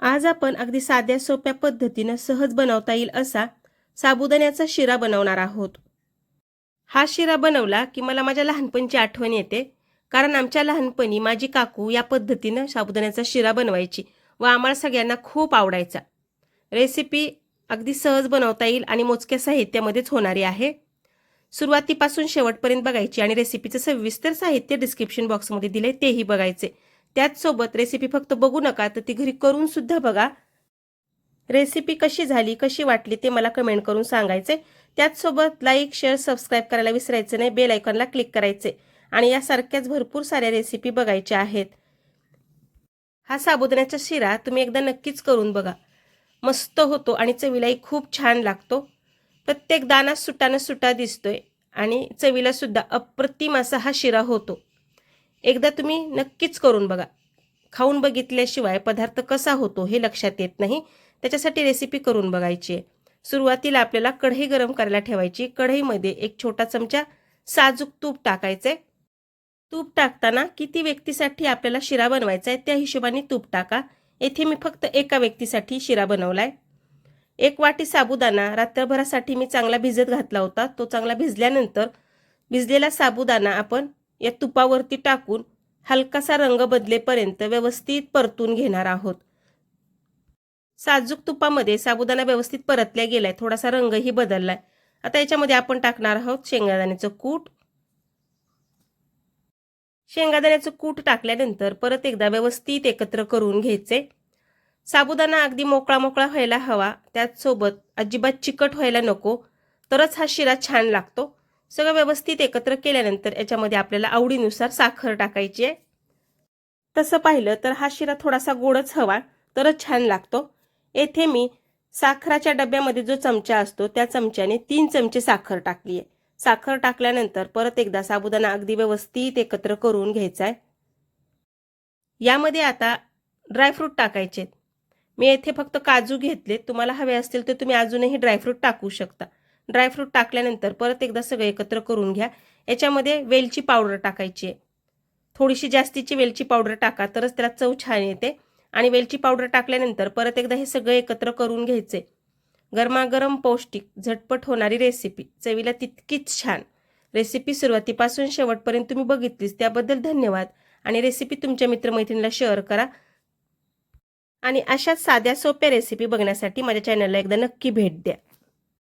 आज आपण अगदी साध्या सोप्या पद्धतीनं सहज बनवता येईल असा साबुदाण्याचा शिरा बनवणार आहोत. हा शिरा बनवला की मला माझ्या लहानपणीची आठवण येते. कारण आमच्या लहानपणी माझी काकू या पद्धतीनं साबुदाण्याचा शिरा बनवायची व आम्हाला सगळ्यांना खूप आवडायचा. रेसिपी अगदी सहज बनवता येईल आणि मोजक्या साहित्यामध्येच होणारी आहे. सुरुवातीपासून शेवटपर्यंत बघायची आणि रेसिपीचं सविस्तर साहित्य डिस्क्रिप्शन बॉक्समध्ये दिले तेही बघायचे. त्याचसोबत रेसिपी फक्त बघू नका तर ती घरी करून सुद्धा बघा. रेसिपी कशी झाली कशी वाटली ते मला कमेंट करून सांगायचे. त्याचसोबत लाईक शेअर सबस्क्राईब करायला विसरायचं नाही बेल आयकॉनला क्लिक करायचे. आणि यासारख्याच भरपूर साऱ्या रेसिपी बघायच्या आहेत. हा साबुदाण्याचा शिरा तुम्ही एकदा नक्कीच करून बघा. मस्त होतो आणि चवीलाही खूप छान लागतो. प्रत्येक दाना सुटानं सुटा दिसतोय आणि चवीलासुद्धा अप्रतिम असा हा शिरा होतो. एकदा तुम्ही नक्कीच करून बघा. खाऊन बघितल्याशिवाय पदार्थ कसा होतो हे लक्षात येत नाही. त्याच्यासाठी रेसिपी करून बघायची आहे. सुरुवातीला आपल्याला कढई गरम करायला ठेवायची. कढईमध्ये एक छोटा चमचा साजूक तूप टाकायचं आहे तूप टाकताना किती व्यक्तीसाठी आपल्याला शिरा बनवायचा आहे त्या हिशोबाने तूप टाका. येथे मी फक्त एका व्यक्तीसाठी शिरा बनवला आहे एक वाटी साबुदाणा. रात्रभरासाठी मी चांगला भिजत घातला होता. तो चांगला भिजल्यानंतर भिजलेला साबुदाणा आपण या तुपावरती टाकून हलकासा रंग बदलेपर्यंत व्यवस्थित परतून घेणार आहोत. साजूक तुपामध्ये साबुदाणा व्यवस्थित परतल्या गेलाय. थोडासा रंगही बदललाय. आता याच्यामध्ये आपण टाकणार आहोत शेंगादाण्याचं कूट. शेंगादाण्याचं कूट टाकल्यानंतर परत एकदा व्यवस्थित एकत्र करून घ्यायचे. साबुदाणा अगदी मोकळा मोकळा व्हायला हवा. त्याचसोबत अजिबात चिकट व्हायला नको. तरच हा शिरा छान लागतो. सगळं व्यवस्थित एकत्र केल्यानंतर याच्यामध्ये आपल्याला आवडीनुसार साखर टाकायची आहे. तसं पाहिलं तर हा शिरा थोडासा गोडच हवा तरच छान लागतो. येथे मी साखराच्या डब्यामध्ये जो चमचा असतो त्या चमच्याने तीन चमचे साखर टाकली आहे. साखर टाकल्यानंतर परत एकदा साबुदाणा अगदी व्यवस्थित एकत्र करून घ्यायचा आहे. यामध्ये आता ड्रायफ्रूट टाकायचे मी येथे फक्त काजू घेतले तुम्हाला हवे असतील तर तुम्ही अजूनही ड्रायफ्रूट टाकू शकता. ड्रायफ्रूट टाकल्यानंतर परत एकदा सगळं एकत्र करून घ्या. याच्यामध्ये वेलची पावडर टाकायची आहे. थोडीशी जास्तीची वेलची पावडर टाका तरच त्याला चव छान येते. आणि वेलची पावडर टाकल्यानंतर परत एकदा हे सगळं एकत्र करून घ्यायचे. गरमागरम पौष्टिक झटपट होणारी रेसिपी चवीला तितकीच छान. रेसिपी सुरुवातीपासून शेवटपर्यंत तुम्ही बघितलीच त्याबद्दल धन्यवाद. आणि रेसिपी तुमच्या मित्रमैत्रिणीला शेअर करा. आणि अशाच साध्या सोप्या रेसिपी बघण्यासाठी माझ्या चॅनलला एकदा नक्की भेट द्या.